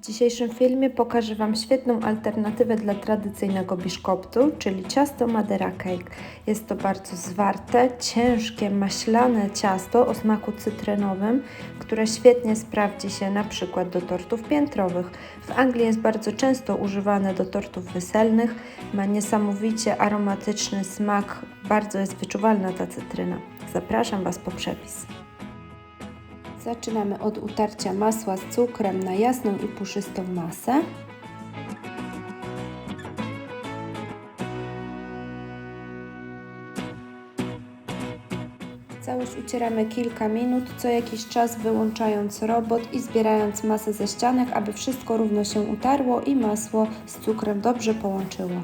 W dzisiejszym filmie pokażę Wam świetną alternatywę dla tradycyjnego biszkoptu, czyli ciasto Madera Cake. Jest to bardzo zwarte, ciężkie, maślane ciasto o smaku cytrynowym, które świetnie sprawdzi się na przykład do tortów piętrowych. W Anglii jest bardzo często używane do tortów weselnych, ma niesamowicie aromatyczny smak, bardzo jest wyczuwalna ta cytryna. Zapraszam Was po przepis. Zaczynamy od utarcia masła z cukrem na jasną i puszystą masę. Całość ucieramy kilka minut, co jakiś czas wyłączając robot i zbierając masę ze ścianek, aby wszystko równo się utarło i masło z cukrem dobrze połączyło.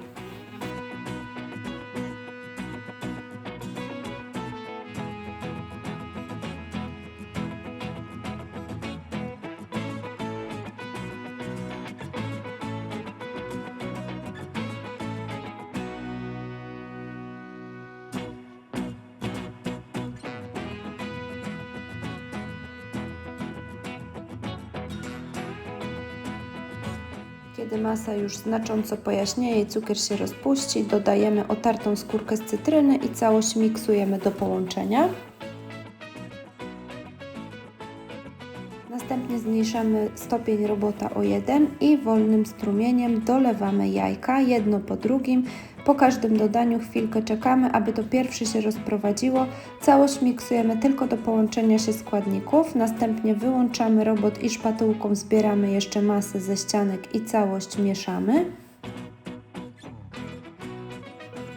Kiedy masa już znacząco pojaśnieje i cukier się rozpuści, dodajemy otartą skórkę z cytryny i całość miksujemy do połączenia. Następnie zmniejszamy stopień robota o 1 i wolnym strumieniem dolewamy jajka jedno po drugim. Po każdym dodaniu chwilkę czekamy, aby to pierwsze się rozprowadziło. Całość miksujemy tylko do połączenia się składników. Następnie wyłączamy robot i szpatułką zbieramy jeszcze masę ze ścianek i całość mieszamy.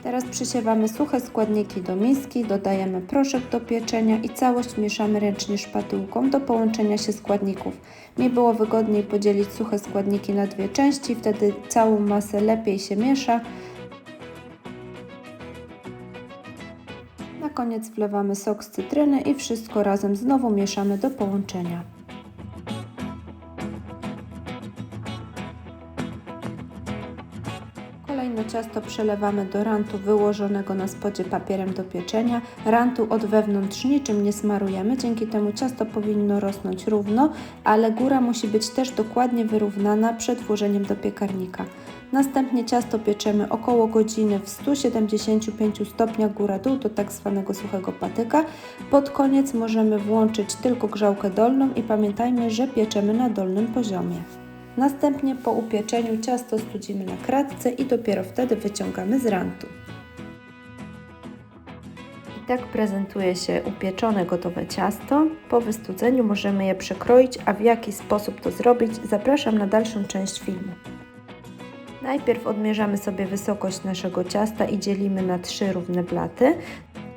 Teraz przysiewamy suche składniki do miski, dodajemy proszek do pieczenia i całość mieszamy ręcznie szpatułką do połączenia się składników. Mi było wygodniej podzielić suche składniki na dwie części, wtedy całą masę lepiej się miesza. Koniec wlewamy sok z cytryny i wszystko razem znowu mieszamy do połączenia. Kolejne ciasto przelewamy do rantu wyłożonego na spodzie papierem do pieczenia. Rantu od wewnątrz niczym nie smarujemy, dzięki temu ciasto powinno rosnąć równo, ale góra musi być też dokładnie wyrównana przed włożeniem do piekarnika. Następnie ciasto pieczemy około godziny w 175 stopniach góra-dół do tak zwanego suchego patyka. Pod koniec możemy włączyć tylko grzałkę dolną i pamiętajmy, że pieczemy na dolnym poziomie. Następnie po upieczeniu ciasto studzimy na kratce i dopiero wtedy wyciągamy z rantu. I tak prezentuje się upieczone gotowe ciasto. Po wystudzeniu możemy je przekroić, a w jaki sposób to zrobić zapraszam na dalszą część filmu. Najpierw odmierzamy sobie wysokość naszego ciasta i dzielimy na trzy równe blaty.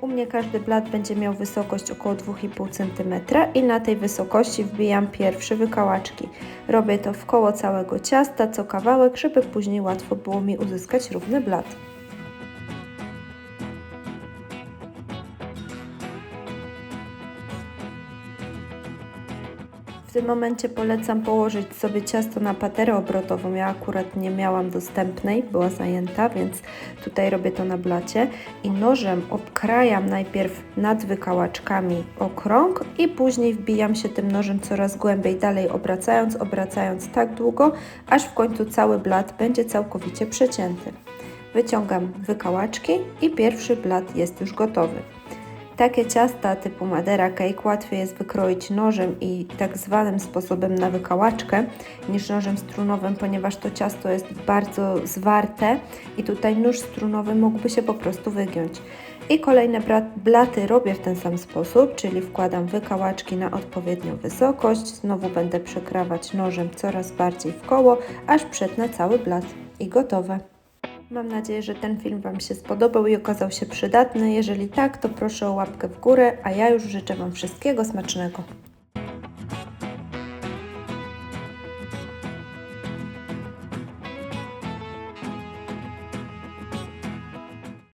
U mnie każdy blat będzie miał wysokość około 2,5 cm i na tej wysokości wbijam pierwsze wykałaczki. Robię to w koło całego ciasta, co kawałek, żeby później łatwo było mi uzyskać równy blat. W tym momencie polecam położyć sobie ciasto na paterę obrotową. Ja akurat nie miałam dostępnej, była zajęta, więc tutaj robię to na blacie. I nożem obkrajam najpierw nad wykałaczkami okrąg i później wbijam się tym nożem coraz głębiej, dalej obracając, obracając tak długo, aż w końcu cały blat będzie całkowicie przecięty. Wyciągam wykałaczki i pierwszy blat jest już gotowy. Takie ciasta typu Madera Cake łatwiej jest wykroić nożem i tak zwanym sposobem na wykałaczkę niż nożem strunowym, ponieważ to ciasto jest bardzo zwarte i tutaj nóż strunowy mógłby się po prostu wygiąć. I kolejne blaty robię w ten sam sposób, czyli wkładam wykałaczki na odpowiednią wysokość, znowu będę przekrawać nożem coraz bardziej w koło, aż przetnę cały blat i gotowe. Mam nadzieję, że ten film Wam się spodobał i okazał się przydatny. Jeżeli tak, to proszę o łapkę w górę, a ja już życzę Wam wszystkiego smacznego.